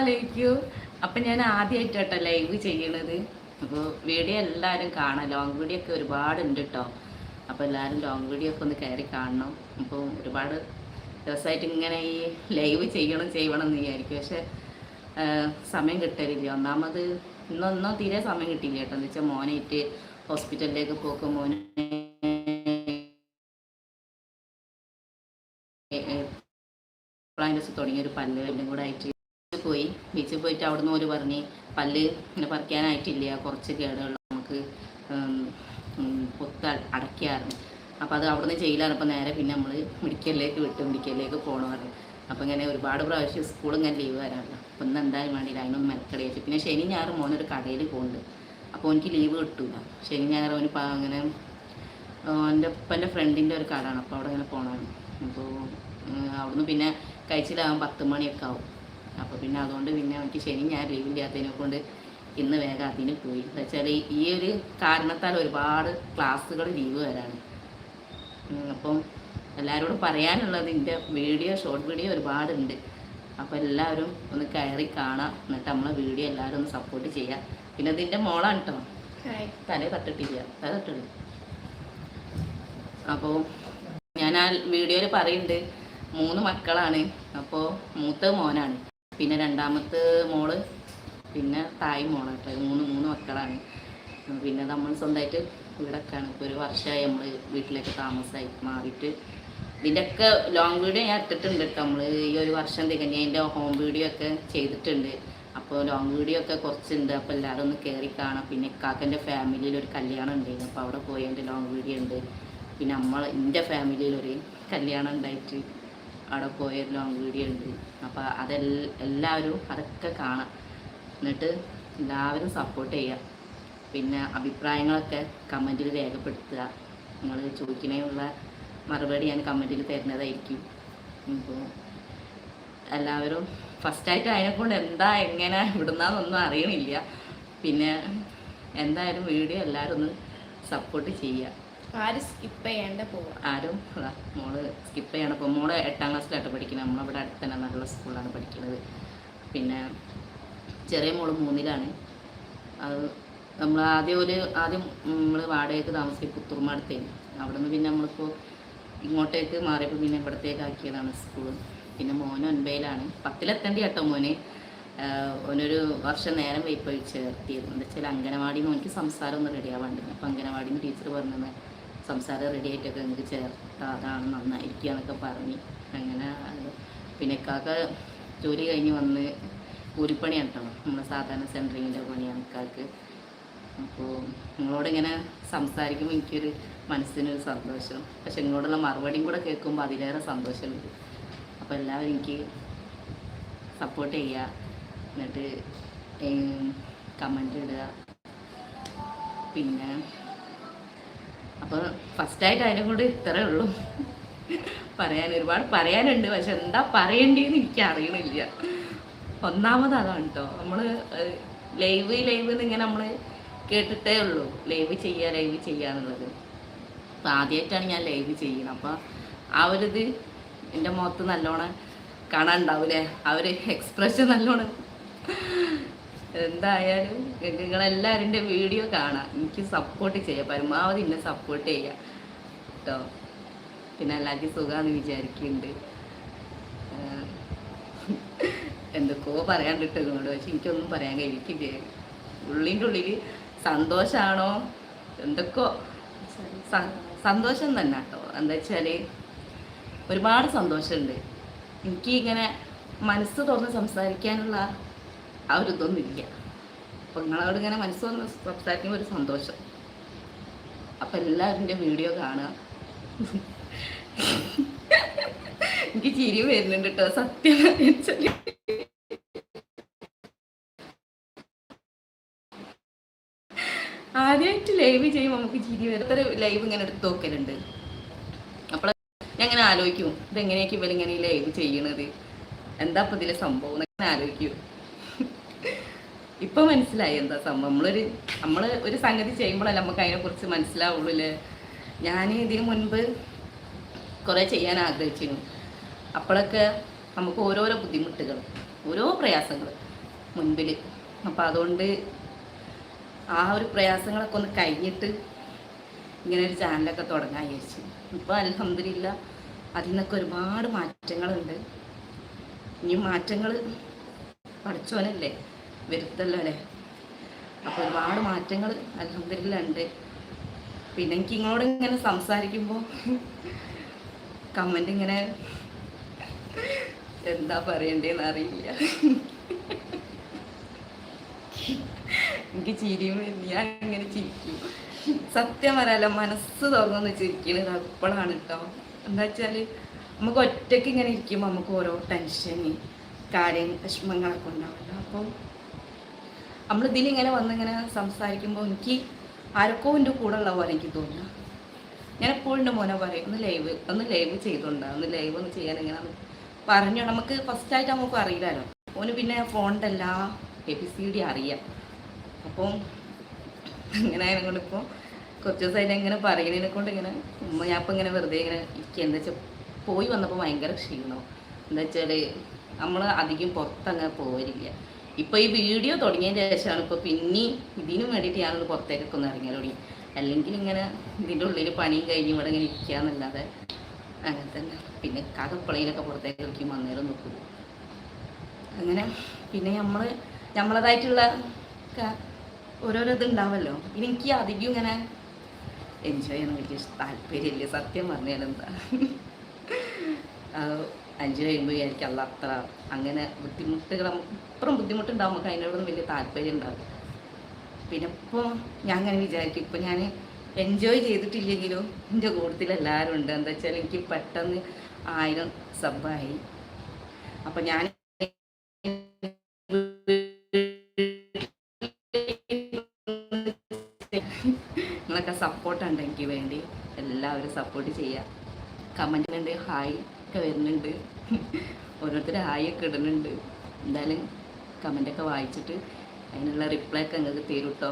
അസ്സലാമലൈക്കും അപ്പം ഞാൻ ആദ്യമായിട്ടോട്ടോ ലൈവ് ചെയ്യണത്. അപ്പോൾ വീഡിയോ എല്ലാവരും കാണാം. ലോങ് വീഡിയോ ഒക്കെ ഒരുപാട് ഉണ്ട് കേട്ടോ അപ്പോൾ എല്ലാവരും ലോങ് വീഡിയോ ഒക്കെ ഒന്ന് കയറി കാണണം. അപ്പോൾ ഒരുപാട് ദിവസമായിട്ട് ഇങ്ങനെ ഈ ലൈവ് ചെയ്യണം ചെയ്യണം എന്ന് വിചാരിക്കും. പക്ഷെ സമയം കിട്ടലില്ല. ഒന്നാമത് ഇന്നൊന്നും തീരെ സമയം കിട്ടില്ല കേട്ടോ. എന്ന് വെച്ചാൽ മോനായിട്ട് ഹോസ്പിറ്റലിലേക്ക് പോക്കും. മോനെ പ്ലാന്റസ് തുടങ്ങിയ ഒരു പല്ല് എല്ലാം കൂടെ ആയിട്ട് പോയി. ബീച്ചിൽ പോയിട്ട് അവിടുന്ന് ഒരു പറഞ്ഞ് പല്ല് ഇങ്ങനെ പറിക്കാനായിട്ടില്ല കുറച്ച് കേടുകൾ നമുക്ക് പൊത്ത് അടയ്ക്കാറുണ്ട് അപ്പോൾ അത് അവിടുന്ന് ചെയ്യലാണ്. അപ്പോൾ നേരെ പിന്നെ നമ്മൾ മെഡിക്കലിലേക്ക് വിട്ട്. മെഡിക്കലിലേക്ക് പോകണമെന്ന് അപ്പോൾ ഇങ്ങനെ ഒരുപാട് പ്രാവശ്യം സ്കൂൾ ഇങ്ങനെ ലീവ് വരാറില്ല. അപ്പോൾ ഇന്ന് എന്തായാലും വേണ്ടിയില്ല. അതിനൊന്ന് മെനക്കടിയായിട്ട് പിന്നെ ശനി ഞായറും മോനൊരു കടയിൽ പോകുന്നുണ്ട് അപ്പോൾ എനിക്ക് ലീവ് കിട്ടില്ല ശനി ഞായറും അവന് അങ്ങനെ എന്റെ ഉപ്പന്റെ ഫ്രണ്ടിന്റെ ഒരു കടയാണ്. അപ്പോൾ അവിടെ ഇങ്ങനെ പോകണമാണ് അപ്പോൾ അവിടുന്ന് പിന്നെ കഴിച്ചിലാകും പത്ത് മണിയൊക്കെ ആവും. അപ്പോൾ പിന്നെ അതുകൊണ്ട് പിന്നെ എനിക്ക് ശനി ഞാൻ ലീവ് അതിനെ കൊണ്ട് ഇന്ന് വേഗം അതിന് പോയി. എന്താ വെച്ചാൽ ഈ ഒരു കാരണത്താൽ ഒരുപാട് ക്ലാസ്സുകൾ ലീവ് വരാണ്. അപ്പം എല്ലാവരോടും പറയാനുള്ളത് എന്റെ വീഡിയോ ഷോർട്ട് വീഡിയോ ഒരുപാടുണ്ട്. അപ്പോൾ എല്ലാവരും ഒന്ന് കയറി കാണാം. എന്നിട്ട് നമ്മളെ വീഡിയോ എല്ലാവരും ഒന്ന് സപ്പോർട്ട് ചെയ്യാം. പിന്നെ ഇതിന്റെ മോളാണ് കേട്ടോ തലേ തട്ടിട്ടില്ല. തല തട്ടില്ല അപ്പോൾ ഞാൻ ആ വീഡിയോയിൽ പറയുന്നുണ്ട് മൂന്ന് മക്കളാണ്. അപ്പോൾ മൂത്ത മോനാണ്. പിന്നെ രണ്ടാമത്തെ മോൾ പിന്നെ തായ് മോൾ കേട്ടോ. മൂന്ന് മൂന്ന് മക്കളാണ്. പിന്നെ നമ്മൾ സ്വന്തമായിട്ട് വീടൊക്കെയാണ്. ഇപ്പോൾ ഒരു വർഷമായി നമ്മൾ വീട്ടിലേക്ക് താമസമായി മാറിയിട്ട്. ഇതിന്റെയൊക്കെ ലോങ് വീഡിയോ ഞാൻ ഇട്ടിട്ടുണ്ട് കേട്ടോ. നമ്മൾ ഈ ഒരു വർഷം തികഞ്ഞ അതിന്റെ ഹോം വീഡിയോ ഒക്കെ ചെയ്തിട്ടുണ്ട്. അപ്പോൾ ലോങ് വീഡിയോ ഒക്കെ കുറച്ചുണ്ട്. അപ്പോൾ എല്ലാവരും ഒന്ന് കയറി കാണാം. പിന്നെ ഇക്കാക്കന്റെ ഫാമിലിയിൽ ഒരു കല്യാണം ഉണ്ടായിരുന്നു. അപ്പോൾ അവിടെ പോയി അതിന്റെ ലോങ് വീഡിയോ ഉണ്ട്. പിന്നെ നമ്മൾ എന്റെ ഫാമിലിയിൽ ഒരു കല്യാണം ഉണ്ടായിട്ട് അവിടെ പോയൊരു ലോങ് വീഡിയോ ഉണ്ട് അപ്പോൾ അതെ എല്ലാവരും അതൊക്കെ കാണാം. എന്നിട്ട് എല്ലാവരും സപ്പോർട്ട് ചെയ്യുക പിന്നെ അഭിപ്രായങ്ങളൊക്കെ കമന്റിൽ രേഖപ്പെടുത്തുക. നിങ്ങൾ ചോദിക്കുന്നതിനുള്ള മറുപടി ഞാൻ കമന്റിൽ തരുന്നതായിരിക്കും. അപ്പോൾ എല്ലാവരും ഫസ്റ്റായിട്ട് അതിനെക്കൊണ്ട് എന്താ എങ്ങനെ ഇവിടുന്നാന്നൊന്നും അറിയണില്ല. പിന്നെ എന്തായാലും വീഡിയോ എല്ലാവരും ഒന്ന് സപ്പോർട്ട് ചെയ്യുക. ആരും സ്കിപ്പ് ചെയ്യാണ്ട് പോവാം? ആരും മോൾ സ്കിപ്പ് ചെയ്യണം മോൾ എട്ടാം ക്ലാസ്സിലായിട്ട് പഠിക്കുന്നത് നമ്മളവിടെ അടുത്ത് തന്നെ നല്ല സ്കൂളിലാണ് പഠിക്കുന്നത് പിന്നെ ചെറിയ മോൾ മൂന്നിലാണ്. അത് നമ്മൾ ആദ്യം ഒരു ആദ്യം നമ്മൾ വാടകയ്ക്ക് താമസിക്കും പുത്തൂർമാടത്തേന് അവിടെ നിന്ന് പിന്നെ നമ്മളിപ്പോൾ ഇങ്ങോട്ടേക്ക് മാറിയപ്പോൾ പിന്നെ ഇവിടത്തേക്ക് ആക്കിയതാണ് സ്കൂൾ പിന്നെ മോൻ ഒൻപതിലാണ്. പത്തിലെത്തേണ്ട കേട്ടോ മോന്. ഓനൊരു വർഷം നേരം പോയി ചേർത്തിയത്. എന്താ വെച്ചാൽ അംഗനവാടിയിൽ നിന്ന് എനിക്ക് സംസാരം റെഡിയാവാണ്ടിരുന്നു റെഡി അപ്പോൾ അംഗനവാടിയിൽ നിന്ന് ടീച്ചർ പറഞ്ഞത് സംസാരം റെഡി ആയിട്ടൊക്കെ നിങ്ങൾക്ക് ചേർത്താൽ അതാണ് നന്നായിരിക്കുക എന്നൊക്കെ പറഞ്ഞ്. അങ്ങനെ പിന്നെ കാക്ക ജോലി കഴിഞ്ഞ് വന്ന് കൂലിപ്പണിയാണ് കേട്ടോ. നമ്മുടെ സാധാരണ സെന്ററിങ്ങിന്റെ പണിയാണ് കാക്ക് അപ്പോൾ നിങ്ങളോട് ഇങ്ങനെ സംസാരിക്കുമ്പോൾ എനിക്കൊരു മനസ്സിനൊരു സന്തോഷം. പക്ഷെ നിങ്ങളോടുള്ള മറുപടിയും കൂടെ കേൾക്കുമ്പോൾ അതിലേറെ സന്തോഷമുണ്ട്. അപ്പോൾ എല്ലാവരും എനിക്ക് സപ്പോർട്ട് ചെയ്യുക. എന്നിട്ട് കമന്റ് ഇടുക. പിന്നെ അപ്പോൾ ഫസ്റ്റായിട്ട് അതിനെ കൊണ്ട് ഇത്രേ ഉള്ളൂ. പറയാൻ ഒരുപാട് പറയാനുണ്ട് പക്ഷെ എന്താ പറയേണ്ടതെന്ന് എനിക്ക് അറിയണില്ല. ഒന്നാമത് അതാണ് കേട്ടോ നമ്മൾ ലൈവ് ലൈവ് എന്നിങ്ങനെ നമ്മൾ കേട്ടിട്ടേ ഉള്ളൂ. ലൈവ് ചെയ്യുക ലൈവ് ചെയ്യാന്നുള്ളത് എന്നുള്ളത്. ആദ്യമായിട്ടാണ് ഞാൻ ലൈവ് ചെയ്യുന്നത് അപ്പോൾ ആ ഒരു ഇത് എന്റെ മുഖത്ത് നല്ലോണം കാണാനുണ്ടാവൂലേ ആ ഒരു എക്സ്പ്രഷൻ നല്ലോണം എന്തായാലും നിങ്ങളെല്ലാവരും വീഡിയോ കാണാം. എനിക്ക് സപ്പോർട്ട് ചെയ്യുക പരമാവധി എന്നെ സപ്പോർട്ട് ചെയ്യുക കേട്ടോ പിന്നെ എല്ലാവർക്കും സുഖമാണെന്ന് വിചാരിക്കുന്നുണ്ട് എന്തൊക്കെയോ പറയാണ്ടിട്ട് നിങ്ങളോട്. പക്ഷെ എനിക്കൊന്നും പറയാൻ കഴിയില്ല ഉള്ളിന്റെ ഉള്ളിൽ സന്തോഷമാണോ എന്തൊക്കെയോ സന്തോഷം തന്നെ കേട്ടോ എന്താ വെച്ചാൽ ഒരുപാട് സന്തോഷമുണ്ട് എനിക്ക് ഇങ്ങനെ മനസ്സ് തുറന്ന് സംസാരിക്കാനുള്ള ആ ഒരു ഇതൊന്നും ഇല്ല. അപ്പം നിങ്ങളോട് ഇങ്ങനെ മനസ്സൊന്ന് സംസാരിക്കുമ്പോൾ ഒരു സന്തോഷം. അപ്പം എല്ലാവരും എന്റെ വീഡിയോ കാണുക. എനിക്ക് ചിരി വരുന്നുണ്ട് കേട്ടോ സത്യം ആദ്യമായിട്ട് ലൈവ് ചെയ്യുമ്പോൾ നമുക്ക് ചിരി വരും. ലൈവ് ഇങ്ങനെ എടുത്ത് നോക്കലുണ്ട്. അപ്പോൾ ഞാൻ ഇങ്ങനെ ആലോചിക്കും ഇതെങ്ങനെയൊക്കെ ഇവരിങ്ങനെ ലൈവ് ചെയ്യണത്? എന്താ ഇപ്പം ഇതിലെ സംഭവം? എന്നൊക്കെ ആലോചിക്കും. ഇപ്പൊ മനസ്സിലായി എന്താ സംഭവം. നമ്മളൊരു നമ്മൾ ഒരു സംഗതി ചെയ്യുമ്പോഴല്ല നമുക്ക് അതിനെക്കുറിച്ച് മനസ്സിലാവുള്ളൂ ഞാൻ ഇതിനു മുൻപ് കുറേ ചെയ്യാൻ ആഗ്രഹിച്ചിരുന്നു. അപ്പോഴൊക്കെ നമുക്ക് ഓരോരോ ബുദ്ധിമുട്ടുകൾ ഓരോ പ്രയാസങ്ങൾ മുൻപിൽ അപ്പോൾ അതുകൊണ്ട് ആ ഒരു പ്രയാസങ്ങളൊക്കെ ഒന്ന് കഴിഞ്ഞിട്ട് ഇങ്ങനെ ഒരു ചാനലൊക്കെ തുടങ്ങാൻ വിചാരിച്ചു. ഇപ്പോൾ അലഹമില്ല അതിൽ നിന്നൊക്കെ ഒരുപാട് മാറ്റങ്ങളുണ്ട്. ഇനി മാറ്റങ്ങൾ പഠിച്ചോനല്ലേ വരുത്തല്ലോ അല്ലേ? അപ്പോൾ ഒരുപാട് മാറ്റങ്ങൾ അലഹമില്ല ഉണ്ട് പിന്നെ എനിക്ക് ഇങ്ങോട്ട് ഇങ്ങനെ സംസാരിക്കുമ്പോൾ കമന്റ് ഇങ്ങനെ എന്താ പറയണ്ടേന്ന് അറിയില്ല. എനിക്ക് ചിരിയും ഞാൻ ഇങ്ങനെ ചിരിക്കും. സത്യം പറയാലോ മനസ്സ് തുറന്നു ചിരിക്കണത് അപ്പോഴാണ് കേട്ടോ എന്താ വെച്ചാൽ നമുക്ക് ഒറ്റയ്ക്ക് ഇങ്ങനെ ഇരിക്കുമ്പോൾ നമുക്ക് ഓരോ ടെൻഷൻ കാര്യം വിഷമങ്ങളൊക്കെ ഉണ്ടാവില്ല. അപ്പം നമ്മൾ ഇതിലിങ്ങനെ വന്നിങ്ങനെ സംസാരിക്കുമ്പോൾ എനിക്ക് ആരൊക്കെ എന്റെ കൂടെ ഉള്ള പോലെ എനിക്ക് തോന്നുക ഞാൻ എപ്പോഴും എന്റെ മോനെ പറയും ഒന്ന് ലൈവ് ഒന്ന് ലൈവ് ചെയ്തുകൊണ്ട് ഒന്ന് ലൈവ് ഒന്ന് ചെയ്യാൻ എങ്ങനെ പറഞ്ഞു നമുക്ക് ഫസ്റ്റ് ആയിട്ട് നമുക്ക് അറിയില്ലല്ലോ. ഓന് പിന്നെ ഫോണിന്റെ എല്ലാ എ ബി സി ഡി അറിയാം. അപ്പം അങ്ങനെ ആയതിനെ കൊണ്ട് ഇപ്പോൾ കുറച്ച് ദിവസമായിട്ട് ഇങ്ങനെ പറയുന്നതിനെ കൊണ്ട് ഇങ്ങനെ ഉമ്മ ഞാൻ ഇപ്പം ഇങ്ങനെ വെറുതെ ഇങ്ങനെ ഇരിക്കുക എന്താ വെച്ചാൽ പോയി വന്നപ്പോൾ ഭയങ്കര ക്ഷീണം. എന്താ വെച്ചാൽ നമ്മൾ അധികം പുറത്തങ്ങനെ പോരില്ല ഇപ്പോൾ ഈ വീഡിയോ തുടങ്ങിയതിന് ശേഷമാണ് ഇപ്പോൾ പിന്നെ ഇതിനും വേണ്ടിട്ട് ഞാനൊന്ന് പുറത്തേക്കൊക്കെ ഒന്ന് ഇറങ്ങിയാൽ തുടങ്ങി. അല്ലെങ്കിൽ ഇങ്ങനെ ഇതിന്റെ ഉള്ളിൽ പണിയും കഴിഞ്ഞ് ഇവിടെ ഇങ്ങനെ ഇരിക്കുക എന്നല്ലാതെ അങ്ങനെ തന്നെ. പിന്നെ കകപ്പളയിലൊക്കെ പുറത്തേക്ക് വന്നേരം അന്നേരം നോക്കും. അങ്ങനെ പിന്നെ നമ്മൾ നമ്മളതായിട്ടുള്ള ഓരോരോ ഓരോരോ ഇതുണ്ടാവല്ലോ പിന്നെ എനിക്ക് അധികം ഇങ്ങനെ എൻജോയ് ചെയ്യാൻ വലിയ താല്പര്യമില്ല. സത്യം പറഞ്ഞാൽ എൻജോയ് കഴിയുമ്പോൾ എനിക്ക് അല്ല അത്ര അങ്ങനെ ബുദ്ധിമുട്ടുകൾ നമുക്ക് ഇപ്പുറം ബുദ്ധിമുട്ടുണ്ടാവും. നമുക്ക് അതിനോടൊന്നും വലിയ താല്പര്യം ഉണ്ടാവും പിന്നെ ഇപ്പോൾ ഞാൻ അങ്ങനെ വിചാരിക്കും ഇപ്പം ഞാൻ എൻജോയ് ചെയ്തിട്ടില്ലെങ്കിലും എന്റെ കൂട്ടത്തിൽ എല്ലാവരും ഉണ്ട്. എന്താ വെച്ചാൽ എനിക്ക് പെട്ടെന്ന് ആയിരം സബ്ബായി അപ്പം ഞാൻ നിങ്ങളൊക്കെ സപ്പോർട്ടുണ്ട് എനിക്ക് വേണ്ടി. എല്ലാവരും സപ്പോർട്ട് ചെയ്യുക കമന്റിലുണ്ട് ഹായ് ഒക്കെ വരുന്നുണ്ട്. ഓരോരുത്തർ ഹായ് ഒക്കെ ഇടുന്നുണ്ട്. എന്തായാലും കമന്റൊക്കെ വായിച്ചിട്ട് അതിനുള്ള റിപ്ലൈ ഒക്കെ നിങ്ങൾക്ക് തരും കേട്ടോ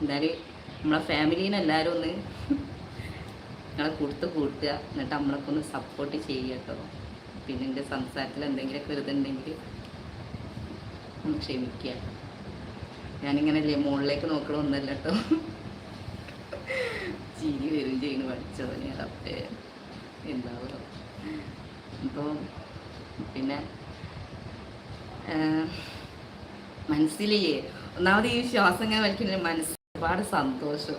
എന്തായാലും നമ്മളെ ഫാമിലീനെ എല്ലാവരും ഒന്ന് നിങ്ങളെ കൊടുത്ത് കൂട്ടുക എന്നിട്ട് നമ്മളൊക്കെ ഒന്ന് സപ്പോർട്ട് ചെയ്യുക കേട്ടോ പിന്നെ എന്റെ സംസാരത്തിൽ എന്തെങ്കിലുമൊക്കെ വരുന്നുണ്ടെങ്കിൽ ഒന്ന് ക്ഷമിക്കുക. ഞാനിങ്ങനല്ലേ മുകളിലേക്ക് നോക്കണമൊന്നല്ല കേട്ടോ ചിരി വരും ചെയ്യുന്നു പഠിച്ചവനെ. റബ്ബേ എന്താവുക അപ്പോൾ പിന്നെ മനസ്സിലേ ഒന്നാമത് ഈ ശ്വാസം ഇങ്ങനെ വലിക്കുന്ന മനസ്സ് ഒരുപാട് സന്തോഷം.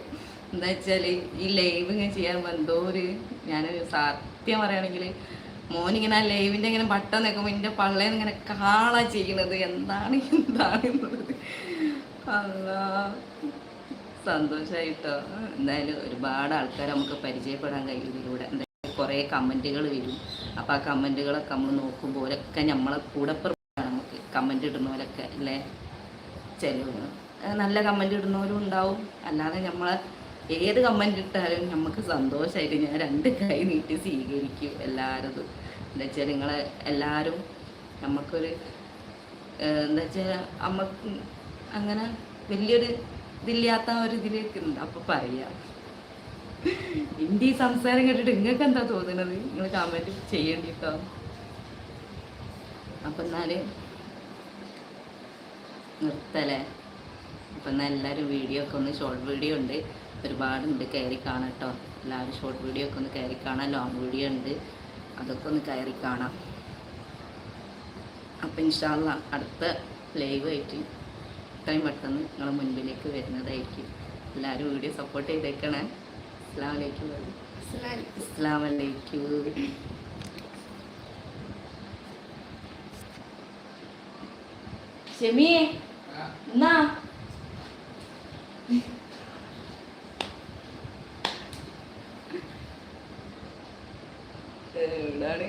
എന്താ വെച്ചാൽ ഈ ലൈവ് ഇങ്ങനെ ചെയ്യാൻ എന്തോ ഒരു ഞാൻ സത്യം പറയുകയാണെങ്കിൽ മോനിങ്ങനെ ആ ലൈവിന്റെ ഇങ്ങനെ ബട്ടൺ നിൽക്കുമ്പോൾ എന്റെ പള്ളേന്ന് ഇങ്ങനെ കാളാ ചെയ്യണത്. എന്താണ് എന്താണ് എന്നുള്ളത്. അല്ലാ സന്തോഷമായിട്ടോ എന്തായാലും ഒരുപാട് ആൾക്കാർ നമുക്ക് പരിചയപ്പെടാൻ കഴിയും ഇതിലൂടെ എന്തായാലും കുറേ കമന്റുകൾ വരും. അപ്പോൾ ആ കമന്റുകളൊക്കെ നമ്മൾ നോക്കുമ്പോൾ ഓരൊക്കെ നമ്മളെ കൂടെ നമുക്ക്. കമന്റ് ഇടുന്നവരൊക്കെ അല്ലേ? ചിലവ് നല്ല കമന്റ് ഇടുന്നവരും ഉണ്ടാവും. അല്ലാതെ നമ്മളെ ഏത് കമന്റ് ഇട്ടാലും നമുക്ക് സന്തോഷമായിട്ട് ഞാൻ രണ്ട് കൈ നീട്ടി സ്വീകരിക്കും എല്ലാവരും എന്താ വെച്ചാൽ നിങ്ങളെ എല്ലാവരും നമുക്കൊരു എന്താ വെച്ചാൽ നമുക്ക് അങ്ങനെ വലിയൊരു ഇതില്ലാത്ത ഒരു ഇതിലേക്ക് ഉണ്ട്. അപ്പൊ പറയാം. എന്റെ ഈ സംസാരം കേട്ടിട്ട് നിങ്ങൾക്ക് എന്താ തോന്നുന്നത് നിങ്ങൾ കമന്റ് ചെയ്യേണ്ടിട്ടോ? അപ്പൊ എന്നാൽ നിർത്തല്ലേ അപ്പൊ എന്നാൽ വീഡിയോ ഒക്കെ ഒന്ന് ഷോർട്ട് വീഡിയോ ഉണ്ട്. ഒരുപാടുണ്ട് കയറി കാണാം കേട്ടോ എല്ലാവരും ഷോർട്ട് വീഡിയോ ഒക്കെ ഒന്ന് കയറി കാണാം. ലോങ് വീഡിയോ ഉണ്ട് അതൊക്കെ ഒന്ന് കയറി കാണാം. അപ്പം ഇൻഷാല്ല അടുത്ത ലൈവ് ആയിട്ട് ഇത്രയും പെട്ടെന്ന് നിങ്ങളെ മുൻപിലേക്ക് വരുന്നതായിരിക്കും. എല്ലാവരും വീഡിയോ സപ്പോർട്ട് ചെയ്തേക്കണേ. അസ്സാം വലൈക്കും അസ്സാം വലൈക്കും ഷെമിയെ എന്നാ എവിടാണ്?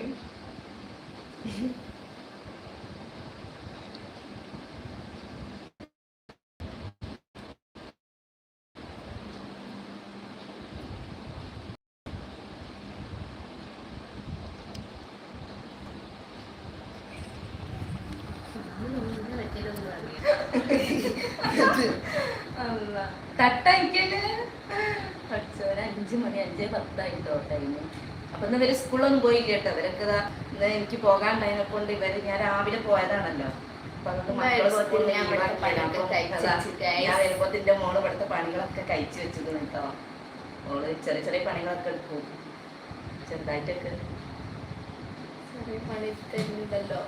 തട്ട എനിക്കല്ലേ പഠിച്ചവര് അഞ്ച് മണി അഞ്ചേ പത്തായിട്ടോ ടൈം അപ്പൊ ഇന്ന് ഇവർ സ്കൂളൊന്നും പോയി കേട്ടോ ഇവരൊക്കെ ദാ ഇന്ന് എനിക്ക് പോകാണ്ടായതിനെ കൊണ്ട് ഇവർ ഞാൻ രാവിലെ പോയതാണല്ലോ. ഞാൻ വരുമ്പോത്തിന്റെ മോൾ ഇവിടുത്തെ പണികളൊക്കെ കഴിച്ചു വെച്ചത് കേട്ടോ. മോൾ ചെറിയ ചെറിയ പണികളൊക്കെ എടുക്കും. ചെറുതായിട്ടൊക്കെ. ചെറിയ പണി തരുന്നുണ്ടല്ലോ